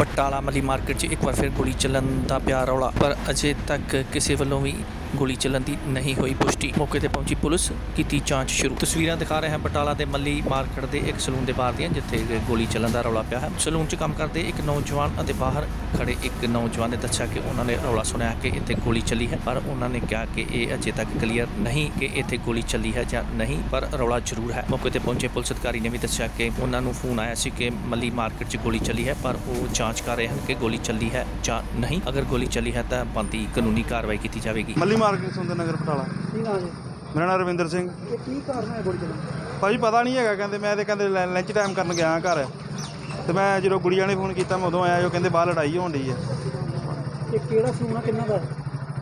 Batala ਮਲੀ market 'ਚ ਇੱਕ ਵਾਰ ਫਿਰ ਗੋਲੀ ਚੱਲਣ ਦਾ ਪਿਆ ਰੌਲਾ। ਪਰ ਅਜੇ ਤੱਕ ਕਿਸੇ ਵੱਲੋਂ ਵੀ ਗੋਲੀ ਚੱਲਣ ਦੀ ਨਹੀਂ ਹੋਈ ਪੁਸ਼ਟੀ। ਮੌਕੇ ਤੇ ਪਹੁੰਚੀ ਪੁਲਿਸ, ਕੀਤੀ ਜਾਂਚ ਸ਼ੁਰੂ। ਤਸਵੀਰਾਂ ਦਿਖਾ ਰਹੇ ਹਾਂ ਬਟਾਲਾ ਦੇ ਮੱਲੀ ਮਾਰਕੀਟ ਦੇ ਇੱਕ ਸਲੂਨ ਦੇ ਬਾਹਰ ਦੀਆਂ, ਜਿੱਥੇ ਗੋਲੀ ਚੱਲਣ ਦਾ ਰੌਲਾ ਪਿਆ ਹੈ। ਸਲੂਨ 'ਚ ਕੰਮ ਕਰਦੇ ਇੱਕ ਨੌਜਵਾਨ ਅਤੇ ਬਾਹਰ ਖੜੇ ਇੱਕ ਨੌਜਵਾਨ ਨੇ ਦੱਸਿਆ ਕਿ ਉਹਨਾਂ ਨੇ ਰੌਲਾ ਸੁਣਿਆ ਕਿ ਇੱਥੇ ਗੋਲੀ ਚੱਲੀ ਹੈ, ਪਰ ਉਹਨਾਂ ਨੇ ਕਿਹਾ ਕਿ ਇਹ ਅਜੇ ਤੱਕ ਕਲੀਅਰ ਨਹੀਂ ਕਿ ਇੱਥੇ ਗੋਲੀ ਚੱਲੀ ਹੈ ਜਾਂ ਨਹੀਂ, ਪਰ ਰੌਲਾ ਜ਼ਰੂਰ ਹੈ। ਮੌਕੇ ਤੇ ਪਹੁੰਚੇ ਪੁਲਿਸ ਅਧਿਕਾਰੀ ਨੇ ਵੀ ਦੱਸਿਆ ਕਿ ਉਹਨਾਂ ਨੂੰ ਫੋਨ ਆਇਆ ਸੀ ਕਿ ਮੱਲੀ ਮਾਰਕੀਟ 'ਚ ਗੋਲੀ ਚੱਲੀ ਹੈ, ਪਰ ਉਹ ਜਾਂਚ ਕਰ ਰਹੇ ਹਨ ਕਿ ਗੋਲੀ ਚੱਲੀ ਹੈ ਜਾਂ ਨਹੀਂ। ਅਗਰ ਗੋਲੀ ਚੱਲੀ ਹੈ ਤਾਂ ਬੰਦੀ ਕਾਨੂੰਨੀ ਕਾਰਵਾਈ ਕੀਤੀ ਜਾਵੇਗੀ। ਮਾਰਕੀਟ ਸੁੰਦਰ ਨਗਰ ਬਟਾਲਾ ਕੀ ਨਾਮ ਜੀ? ਮੇਰਾ ਨਾਮ ਰਵਿੰਦਰ ਸਿੰਘ। ਇਹ ਕੀ ਕਾਰਨ ਹੈ ਗੋਲੀ ਚੱਲਣ ਦਾ? ਭਾਜੀ ਪਤਾ ਨਹੀਂ ਹੈਗਾ ਕਹਿੰਦੇ ਮੈਂ ਤੇ ਕਹਿੰਦੇ ਲੰ- ਲੰਚ ਟਾਈਮ ਕਰਨ ਗਿਆ ਘਰ। ਤੇ ਮੈਂ ਜਦੋਂ ਗੁੜੀਆਂ ਨੇ ਫੋਨ ਕੀਤਾ ਮੈਂ ਉਦੋਂ ਆਇਆ ਜੋ ਕਹਿੰਦੇ ਬਾਹਰ ਲੜਾਈ ਹੋਣ ਡਈ ਹੈ ਇਹ ਕਿਹੜਾ ਸਲੂਨ ਆ ਕਿੰਨਾ ਦਾ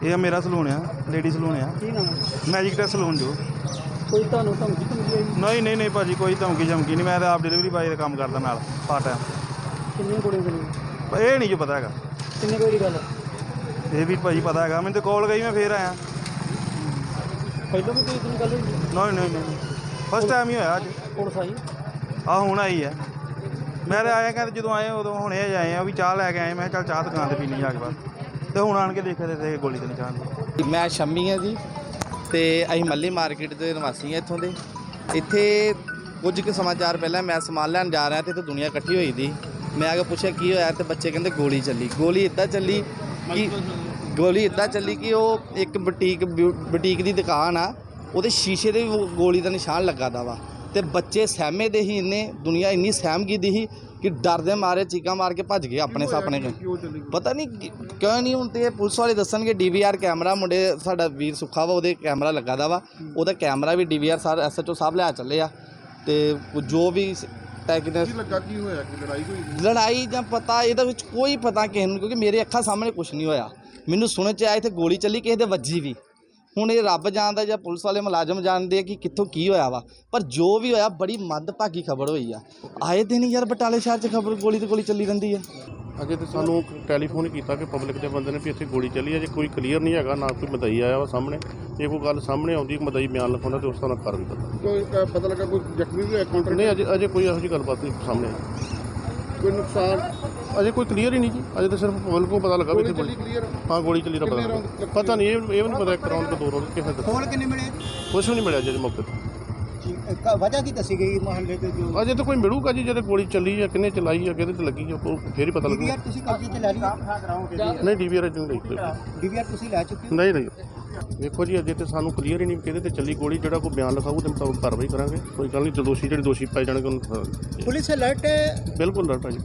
ਇਹ ਮੇਰਾ ਸਲੂਨ ਆ ਲੇਡੀ ਸਲੂਨ ਆ। ਕੀ ਨਾਮ ਹੈ ਮੈਜਿਕ ਟੈਸ ਸਲੂਨ ਜੋ। ਕੋਈ ਤੁਹਾਨੂੰ ਧਮਕੀ ਧਮਕੀ ਆਈ? ਨਹੀਂ ਨਹੀਂ ਨਹੀਂ ਭਾਜੀ ਕੋਈ ਧਮਕੀ ਧਮਕੀ ਨਹੀਂ ਮੈਂ ਤਾਂ ਆਪ ਡਿਲੀਵਰੀ ਬਾਈ ਦਾ ਕੰਮ ਕਰਦਾ ਨਾਲ ਪਾਰਟ ਟਾਈਮ ਕਿੰਨੀਆਂ ਗੋਲੀਆਂ ਚੱਲੀਆਂ? ਇਹ ਨਹੀਂ ਜੋ ਪਤਾ ਹੈਗਾ। ਕਿੰਨੇ ਕੋਈ ਦੀ ਗੱਲ ਹੈ? ਇਹ ਵੀ ਭਾਜੀ ਪਤਾ ਹੈਗਾ ਮੈਨੂੰ ਤੇ ਕਾਲ ਗਈ ਮੈਂ ਫੇਰ ਆਇਆ। ਪਹਿਲਾਂ ਵੀ ਕੋਈ ਇਤਨੀ ਗੱਲ ਹੋਈ ਨਹੀਂ ਨਹੀਂ ਨਹੀਂ। ਫਸਟ ਟਾਈਮ ਹੀ ਹੋਇਆ ਅੱਜ। ਪੁਲਿਸ ਆਈ ਆ ਹੁਣ ਆਈ ਹੈ। ਮੈਂ ਤਾਂ ਆਇਆ ਕਹਿੰਦੇ ਜਦੋਂ ਆਏ ਉਦੋਂ ਹੁਣੇ ਆਏ ਆ ਵੀ ਚਾਹ ਲੈ ਕੇ ਆਏ ਮੈਂ ਕਿਹਾ ਚੱਲ ਚਾਹ ਦੁਕਾਨ ਤੇ ਪੀਣੀ ਜਾ ਕੇ ਬਾਅਦ। ਤੇ ਹੁਣ ਆਣ ਕੇ ਦੇਖਿਆ ਤੇ ਗੋਲੀ ਤੇ ਨਿਸ਼ਾਨ ਮੈਂ ਸ਼ੰਮੀ ਹਾਂ ਜੀ ਤੇ ਅਸੀਂ ਮੱਲੀ ਮਾਰਕੀਟ ਦੇ ਨਿਵਾਸੀ ਹਾਂ ਇੱਥੋਂ ਦੇ। ਇੱਥੇ ਕੁਝ ਕੁ ਸਮਾਚਾਰ ਪਹਿਲਾਂ ਮੈਂ ਸਮਾਨ ਲੈਣ ਜਾ ਰਿਹਾ ਤੇ ਇੱਥੇ ਦੁਨੀਆ ਇਕੱਠੀ ਹੋਈ ਦੀ। ਮੈਂ ਆ ਕੇ ਪੁੱਛਿਆ ਕੀ ਹੋਇਆ ਤੇ ਬੱਚੇ ਕਹਿੰਦੇ ਗੋਲੀ ਚੱਲੀ। ਗੋਲੀ ਇੱਦਾਂ ਚੱਲੀ ਕਿ ਗੋਲੀ ਇੱਦਾਂ ਚੱਲੀ ਕਿ ਉਹ ਇੱਕ ਬੁਟੀਕ ਬੁਟੀਕ ਦੀ ਦੁਕਾਨ ਆ, ਉਹਦੇ ਸ਼ੀਸ਼ੇ ਦੇ ਵੀ ਗੋਲੀ ਦਾ ਨਿਸ਼ਾਨ ਲੱਗਾ ਦਾ ਵਾ। ਤੇ ਬੱਚੇ ਸਹਿਮੇ ਦੇ ਹੀ ਇੰਨੇ, ਦੁਨੀਆ ਇੰਨੀ ਸਹਿਮ ਗਈ ਦੀ ਸੀ ਕਿ ਡਰਦੇ ਮਾਰੇ, ਚੀਕਾਂ ਮਾਰ ਕੇ ਭੱਜ ਗਏ ਆਪਣੇ ਸਾਹਮਣੇ ਪਤਾ ਨਹੀਂ ਕਿਉਂ ਨਹੀਂ ਹੁਣ ਤੇ ਇਹ ਪੁਲਿਸ ਵਾਲੇ ਦੱਸਣਗੇ ਡੀਵੀਆਰ ਕੈਮਰਾ, ਮੁੰਡੇ ਸਾਡਾ ਵੀਰ ਸੁੱਖਾ ਵਾ, ਉਹਦੇ ਕੈਮਰਾ ਲੱਗਾ ਦਾ ਵਾ। ਉਹਦਾ ਕੈਮਰਾ ਵੀ ਡੀਵੀਆਰ ਸਰ ਐਸਐਚਓ ਸਾਹਿਬ ਲੈ ਚੱਲੇ ਆ। ਤੇ ਜੋ ਵੀ ਟੈਕਨਿਕ ਲੱਗਾ ਕੀ ਹੋਇਆ? ਕਿ ਲੜਾਈ ਹੋਈ? ਲੜਾਈ ਜਾਂ ਪਤਾ ਇਹਦੇ ਵਿੱਚ ਕੋਈ ਪਤਾ ਕਿਸੇ ਨੂੰ ਕਿਉਂਕਿ ਮੇਰੇ ਅੱਖਾਂ ਸਾਹਮਣੇ ਕੁਝ ਨਹੀਂ ਹੋਇਆ। ਮੈਨੂੰ ਸੁਣਨ ਚ ਆਇਆ ਇੱਥੇ ਗੋਲੀ ਚੱਲੀ ਕਿਸੇ ਦੇ ਵੱਜੀ ਵੀ। ਹੁਣ ਇਹ ਰੱਬ ਜਾਣਦਾ ਜਾਂ ਪੁਲਿਸ ਵਾਲੇ ਮੁਲਾਜ਼ਮ ਜਾਣਦੇ ਆ ਕਿ ਕਿੱਥੋਂ ਕੀ ਹੋਇਆ ਵਾ। ਪਰ ਜੋ ਵੀ ਹੋਇਆ ਬੜੀ ਮੰਦਭਾਗੀ ਖਬਰ ਹੋਈ ਆ। ਆਏ ਦਿਨ ਯਾਰ ਬਟਾਲੇ ਸ਼ਹਿਰ 'ਚ ਖਬਰ ਗੋਲੀ ਤੇ ਗੋਲੀ ਚੱਲੀ ਰਹਿੰਦੀ ਆ। ਅਜੇ ਤੇ ਸਾਨੂੰ ਟੈਲੀਫੋਨ ਕੀਤਾ ਕਿ ਪਬਲਿਕ ਦੇ ਬੰਦੇ ਨੇ ਵੀ ਇੱਥੇ ਗੋਲੀ ਚੱਲੀ ਹੈ ਜੇ ਕੋਈ ਕਲੀਅਰ ਨਹੀਂ ਹੈਗਾ ਨਾ ਕੋਈ ਮਦਈ ਆਇਆ ਵਾ ਸਾਹਮਣੇ ਜੇ ਕੋਈ ਗੱਲ ਸਾਹਮਣੇ ਆਉਂਦੀ ਮਦਈ ਬਿਆਨ ਲਿਖਾਉਂਦਾ ਤੇ ਉਸ ਤਰ੍ਹਾਂ ਕਰ ਵੀ ਪਤਾ ਕੋਈ ਪਤਾ ਲੱਗਾ ਕੋਈ ਜ਼ਖਮੀ ਵੀ ਹੋਇਆ ਕਾਊਂਟਰ ਨਹੀਂ ਅਜੇ ਅਜੇ ਕੋਈ ਇਹੋ ਜਿਹੀ ਗੱਲਬਾਤ ਨਹੀਂ ਸਾਹਮਣੇ ਆਈ। ਕੋਈ ਨੁਕਸਾਨ? ਅਜੇ ਕੋਈ ਕਲੀਅਰ ਹੀ ਨਹੀਂ ਜੀ ਅਜੇ ਤਾਂ ਸਿਰਫ ਪਬਲਿਕ ਨੂੰ ਪਤਾ ਲੱਗਾ ਵੀ ਇੱਥੇ ਗੋਲੀ ਕਲੀਅਰ ਹਾਂ ਗੋਲੀ ਚੱਲੀ ਦਾ ਪਤਾ ਲੱਗਾ। ਪਤਾ ਨਹੀਂ ਇਹ ਇਹ ਵੀ ਨਹੀਂ ਪਤਾ ਇੱਕ ਰਾਉਂਡ ਕਿ ਦੋ ਰਾਉਂਡ ਕਿਸੇ ਦਾ ਕੋਲ ਕਿੰਨੇ ਮਿਲੇ? ਕੁਛ ਵੀ ਨਹੀਂ ਮਿਲਿਆ ਜੇ ਮੌਕੇ ਤੇ। ਵਜ੍ਹਾ ਕੀ ਦੱਸੀ ਗਈ ਮਹੱਲੇ ਦੇ ਜੋ? ਅਜੇ ਤਾਂ ਕੋਈ ਮਿਲੂਗਾ ਜੀ ਜਦੋਂ ਗੋਲੀ ਚੱਲੀ ਹੈ ਕਿੰਨੇ ਚਲਾਈ ਹੈ ਕਿਹਦੇ ਤੇ ਲੱਗੀ ਹੈ ਉਹ ਫੇਰ ਹੀ ਪਤਾ ਲੱਗੂ। ਤੁਸੀਂ ਕਬਜ਼ੇ 'ਚ ਲੈ ਲਈ? ਨਹੀਂ ਡੀਵੀਆਰ ਅਜੇ ਨਹੀਂ ਲਈ ਡੀਵੀਆਰ ਤੁਸੀਂ ਲੈ ਚੁੱਕੇ ਨਹੀਂ ਨਹੀਂ। ਵੇਖੋ ਜੀ ਅਜੇ ਤੇ ਸਾਨੂੰ ਕਲੀਅਰ ਹੀ ਨਹੀਂ ਕਿਹਦੇ ਤੇ ਚੱਲੀ ਗੋਲੀ ਜਿਹੜਾ ਕੋਈ ਬਿਆਨ ਲਿਖਾਊ ਤੇ ਮੁਤਾਬਕ ਕਾਰਵਾਈ ਕਰਾਂਗੇ। ਕੋਈ ਗੱਲ ਨਹੀਂ ਦੋਸ਼ੀ ਜਿਹੜੇ ਦੋਸ਼ੀ ਪਾਏ ਜਾਣਗੇ ਉਹਨੂੰ ਪੁਲਿਸ ਅਲਰਟ ਹੈ? ਬਿਲਕੁਲ ਲੜਨਾ ਜੀ।